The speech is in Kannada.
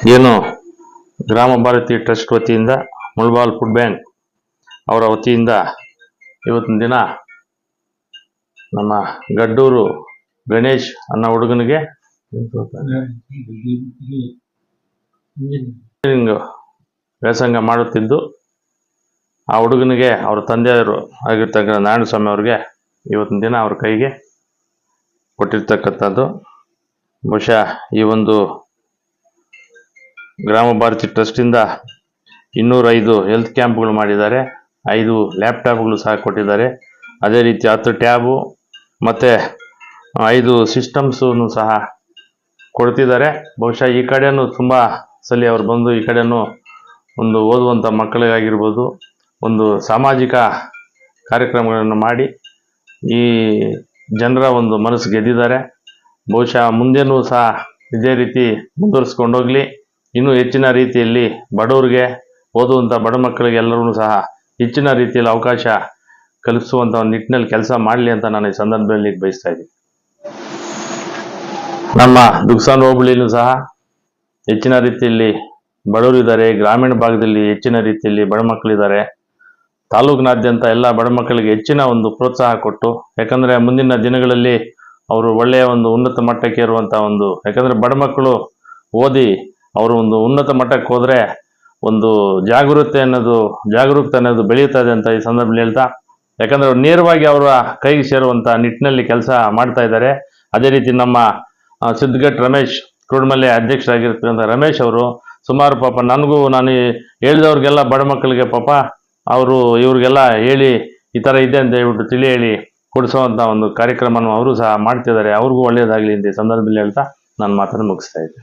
ಏನು ಗ್ರಾಮ ಭಾರತಿ ಟ್ರಸ್ಟ್ ವತಿಯಿಂದ ಮುಳ್ಬಾಲ್ ಫುಡ್ ಬ್ಯಾಂಕ್ ಅವರ ವತಿಯಿಂದ ಇವತ್ತಿನ ದಿನ ನಮ್ಮ ಗಡ್ಡೂರು ಗಣೇಶ್ ಅನ್ನೋ ಹುಡುಗನಿಗೆ ವ್ಯಾಸಂಗ ಮಾಡುತ್ತಿದ್ದು ಆ ಹುಡುಗನಿಗೆ ಅವ್ರ ತಂದೆಯವರು ಆಗಿರ್ತಕ್ಕಂಥ ನಾರಾಯಣಸ್ವಾಮಿ ಅವ್ರಿಗೆ ಇವತ್ತಿನ ದಿನ ಅವ್ರ ಕೈಗೆ ಕೊಟ್ಟಿರ್ತಕ್ಕಂಥದ್ದು. ಬಹುಶಃ ಈ ಒಂದು ಗ್ರಾಮ ಭಾರತಿ ಟ್ರಸ್ಟಿಂದ ಇನ್ನೂರೈದು ಹೆಲ್ತ್ ಕ್ಯಾಂಪ್ಗಳು ಮಾಡಿದ್ದಾರೆ. ಐದು ಲ್ಯಾಪ್ಟಾಪ್ಗಳು ಸಹ ಕೊಟ್ಟಿದ್ದಾರೆ. ಅದೇ ರೀತಿ ಹತ್ತು ಟ್ಯಾಬು ಮತ್ತು ಐದು ಸಿಸ್ಟಮ್ಸೂ ಸಹ ಕೊಡ್ತಿದ್ದಾರೆ. ಬಹುಶಃ ಈ ಕಡೆಯೂ ತುಂಬ ಸಲ ಅವರು ಬಂದು ಈ ಕಡೆಯೂ ಒಂದು ಓದುವಂಥ ಮಕ್ಕಳಿಗಾಗಿರ್ಬೋದು, ಒಂದು ಸಾಮಾಜಿಕ ಕಾರ್ಯಕ್ರಮಗಳನ್ನು ಮಾಡಿ ಈ ಜನರ ಒಂದು ಮನಸ್ಸು ಗೆದ್ದಿದ್ದಾರೆ. ಬಹುಶಃ ಮುಂದೆನೂ ಸಹ ಇದೇ ರೀತಿ ಮುಂದುವರಿಸ್ಕೊಂಡು ಹೋಗಲಿ. ಇನ್ನೂ ಹೆಚ್ಚಿನ ರೀತಿಯಲ್ಲಿ ಬಡವರಿಗೆ ಓದುವಂಥ ಬಡ ಮಕ್ಕಳಿಗೆಲ್ಲರೂ ಸಹ ಹೆಚ್ಚಿನ ರೀತಿಯಲ್ಲಿ ಅವಕಾಶ ಕಲಿಸುವಂಥ ಒಂದು ನಿಟ್ಟಿನಲ್ಲಿ ಕೆಲಸ ಮಾಡಲಿ ಅಂತ ನಾನು ಈ ಸಂದರ್ಭದಲ್ಲಿ ಬಯಸ್ತಾ ಇದ್ದೀನಿ. ನಮ್ಮ ದುಕ್ಸಾನ್ ಹೋಬಳಿಯಲ್ಲೂ ಸಹ ಹೆಚ್ಚಿನ ರೀತಿಯಲ್ಲಿ ಬಡವರಿದ್ದಾರೆ ಗ್ರಾಮೀಣ ಭಾಗದಲ್ಲಿ ಹೆಚ್ಚಿನ ರೀತಿಯಲ್ಲಿ ಬಡ ಮಕ್ಕಳಿದ್ದಾರೆ ತಾಲೂಕಿನಾದ್ಯಂತ ಎಲ್ಲ ಬಡ ಮಕ್ಕಳಿಗೆ ಹೆಚ್ಚಿನ ಒಂದು ಪ್ರೋತ್ಸಾಹ ಕೊಟ್ಟು, ಯಾಕಂದರೆ ಮುಂದಿನ ದಿನಗಳಲ್ಲಿ ಅವರು ಒಳ್ಳೆಯ ಒಂದು ಉನ್ನತ ಮಟ್ಟಕ್ಕೆ ಇರುವಂಥ ಒಂದು, ಯಾಕಂದರೆ ಬಡ ಮಕ್ಕಳು ಓದಿ ಅವರು ಒಂದು ಉನ್ನತ ಮಟ್ಟಕ್ಕೆ ಹೋದರೆ ಒಂದು ಜಾಗೃತಿ ಅನ್ನೋದು, ಜಾಗರೂಕತೆ ಅನ್ನೋದು ಬೆಳೆಯುತ್ತದೆ ಅಂತ ಈ ಸಂದರ್ಭದಲ್ಲಿ ಹೇಳ್ತಾ, ಯಾಕಂದ್ರೆ ಅವ್ರು ನೇರವಾಗಿ ಅವರ ಕೈಗೆ ಸೇರುವಂಥ ನಿಟ್ಟಿನಲ್ಲಿ ಕೆಲಸ ಮಾಡ್ತಾ ಇದ್ದಾರೆ. ಅದೇ ರೀತಿ ನಮ್ಮ ಸಿದ್ಧಗಟ್ ರಮೇಶ್ ಕುರುಡ್ಮಲ್ಲೆ ಅಧ್ಯಕ್ಷರಾಗಿರ್ತಕ್ಕಂಥ ರಮೇಶ್ ಅವರು ಸುಮಾರು ಪಾಪ ನನಗೂ ನಾನು ಹೇಳಿದವ್ರಿಗೆಲ್ಲ ಬಡ ಮಕ್ಕಳಿಗೆ ಪಾಪ ಅವರು ಇವ್ರಿಗೆಲ್ಲ ಹೇಳಿ ಈ ಥರ ಇದೆ ಅಂತ ಹೇಳ್ಬಿಟ್ಟು ತಿಳಿ ಹೇಳಿ ಕೊಡಿಸುವಂಥ ಒಂದು ಕಾರ್ಯಕ್ರಮವನ್ನು ಅವರು ಸಹ ಮಾಡ್ತಿದ್ದಾರೆ. ಅವ್ರಿಗೂ ಒಳ್ಳೆಯದಾಗಲಿ ಅಂತ ಈ ಸಂದರ್ಭದಲ್ಲಿ ಹೇಳ್ತಾ ನಾನು ಮಾತನ್ನು ಮುಗಿಸ್ತಾ ಇದ್ದೆ.